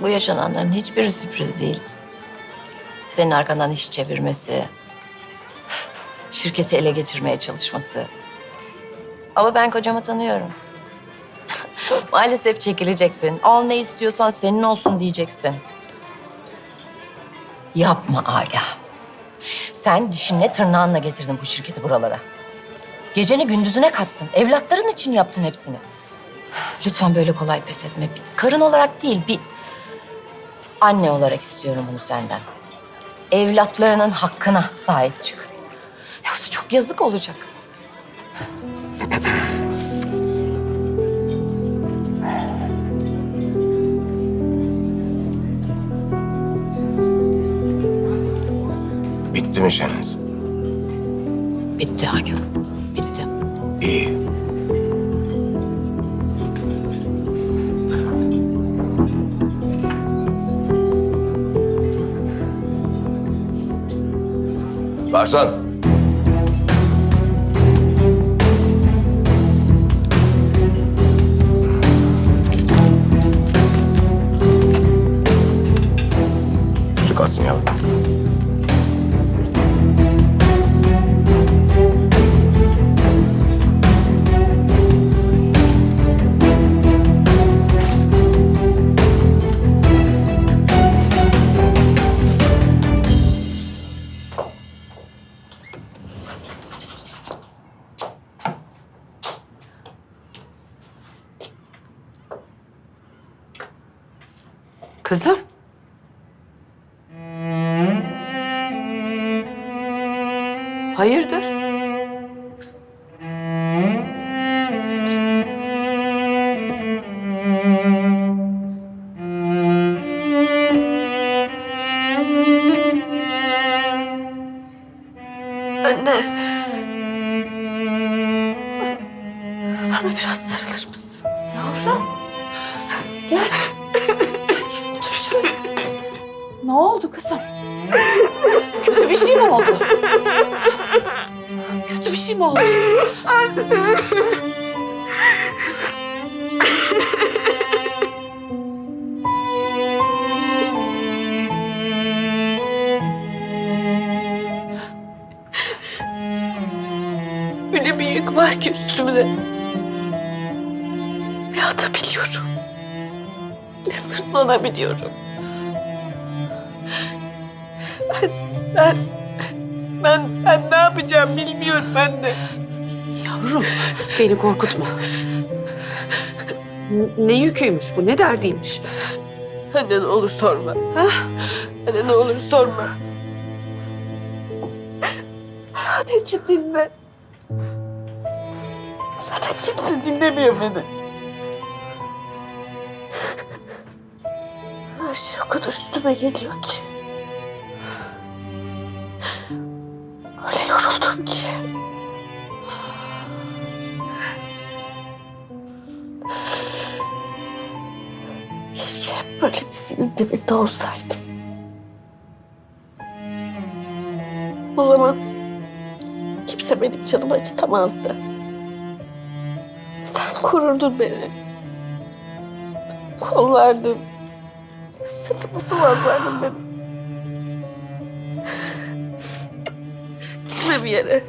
Bu yaşananların hiçbiri sürpriz değil. Senin arkandan iş çevirmesi, şirketi ele geçirmeye çalışması. Ama ben kocamı tanıyorum. Maalesef çekileceksin. Al ne istiyorsan senin olsun diyeceksin. Yapma Agah. Sen dişinle tırnağınla getirdin bu şirketi buralara. Geceni gündüzüne kattın. Evlatların için yaptın hepsini. Lütfen böyle kolay pes etme. Bir karın olarak değil, bir anne olarak istiyorum bunu senden. Evlatlarının hakkına sahip çık. Yoksa çok yazık olacak. Bitti mi Şeniz? Bitti Agah, bitti. İyi. Garson. Üstü kalsın yavrum. Kızım. Hayırdır? Oldu kızım? Kötü bir şey mi oldu? Kötü bir şey mi oldu? Öyle bir yük var ki üstümde. Ne atabiliyorum. Ne sırtlanabiliyorum. Ben, ben, ben, ben ne yapacağım bilmiyorum ben de. Yavrum beni korkutma. Ne yüküymüş bu? Ne derdiymiş? Anne ne olur sorma. Ha? Anne ne olur sorma. Sadece dinle. Zaten kimse dinlemiyor beni. Her şey o kadar üstüme geliyor ki. Yoruldum ki. Keşke hep böyle dizinin dibinde olsaydım. O zaman kimse benim canımı acıtamazdı. Sen korurdun beni. Kollardın. Sırtımı sıvazlardın beni. Bir yere.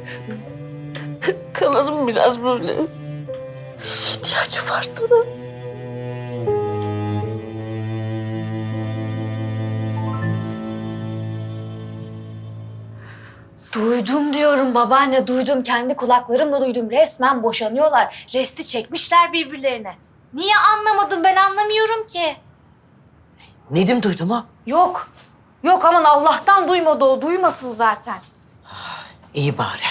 Kalalım biraz böyle. İhtiyacı var sana. Duydum diyorum babaanne duydum. Kendi kulaklarımla duydum. Resmen boşanıyorlar. Resti çekmişler birbirlerine. Niye anlamadım ben anlamıyorum ki. Nedim duydu mu? Yok. Yok aman Allah'tan duymadı o. Duymasın zaten. İyi bari.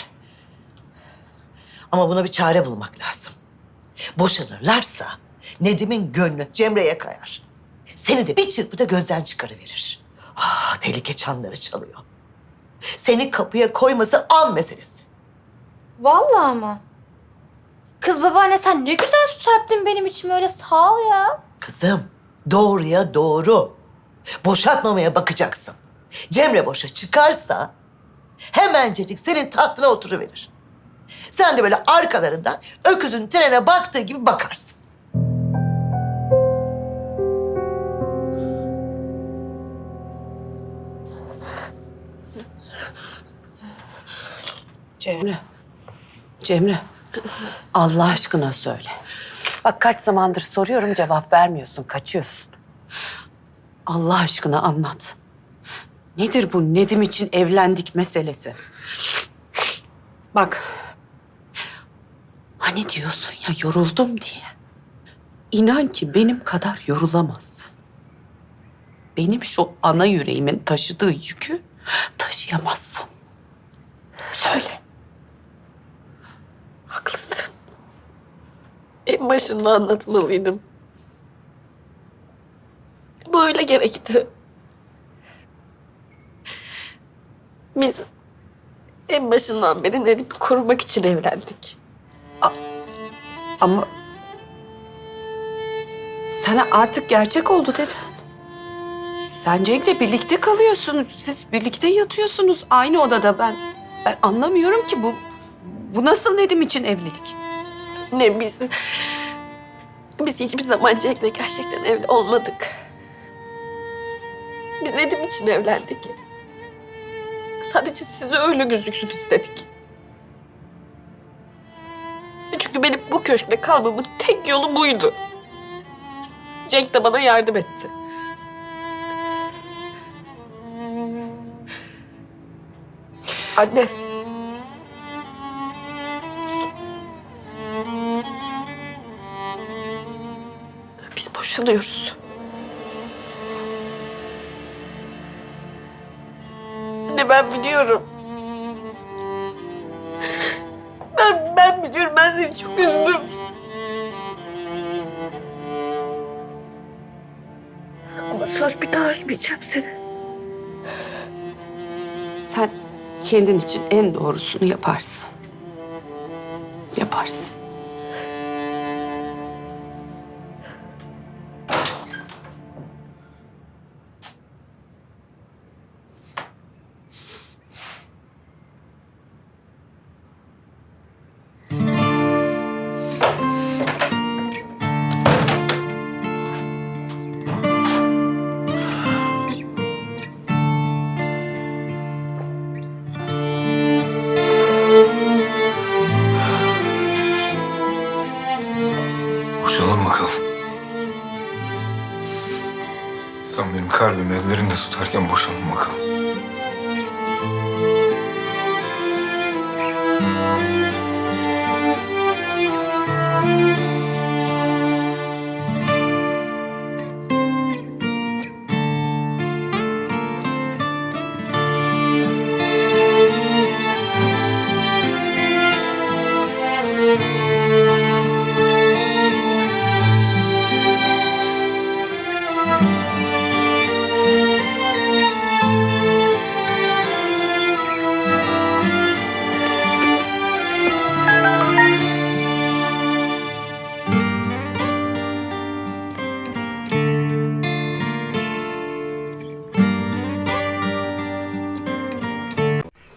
Ama buna bir çare bulmak lazım. Boşanırlarsa Nedim'in gönlü Cemre'ye kayar. Seni de bir çırpıda gözden çıkarıverir. Ah, tehlike çanları çalıyor. Seni kapıya koyması an meselesi. Vallahi mı? Kız babaanne sen ne güzel su serptin benim içime öyle sağ ol ya. Kızım, doğruya doğru. Boşatmamaya bakacaksın. Cemre boşa çıkarsa Hemencecik senin tahtına oturuverir. Sen de böyle arkalarından öküzün trene baktığı gibi bakarsın. Cemre. Cemre. Allah aşkına söyle. Bak kaç zamandır soruyorum cevap vermiyorsun, kaçıyorsun. Allah aşkına anlat. Nedir bu Nedim için evlendik meselesi? Bak. Hani diyorsun ya yoruldum diye. İnan ki benim kadar yorulamazsın. Benim şu ana yüreğimin taşıdığı yükü taşıyamazsın. Söyle. Haklısın. En başında anlatmalıydım. Ama öyle gerekti. Biz en başından beri Nedim'i korumak için evlendik. Ama sana artık gerçek oldu dedin. Sen Cenk'le birlikte kalıyorsun. Siz birlikte yatıyorsunuz aynı odada. Ben ben anlamıyorum ki bu bu nasıl Nedim için evlilik? Ne biz... Biz hiçbir zaman Cenk'le gerçekten evli olmadık. Biz Nedim için evlendik. Sadece size öyle gözüksün istedik. Çünkü benim bu köşkte kalmamın tek yolu buydu. Cenk de bana yardım etti. Anne. Biz boşanıyoruz. Ben biliyorum. Ben, ben biliyorum. Ben seni çok üzdüm. Ama söz bir daha üzmeyeceğim seni. Sen kendin için en doğrusunu yaparsın. Yaparsın. Kalbimi ellerinde tutarken boşalalım bakalım.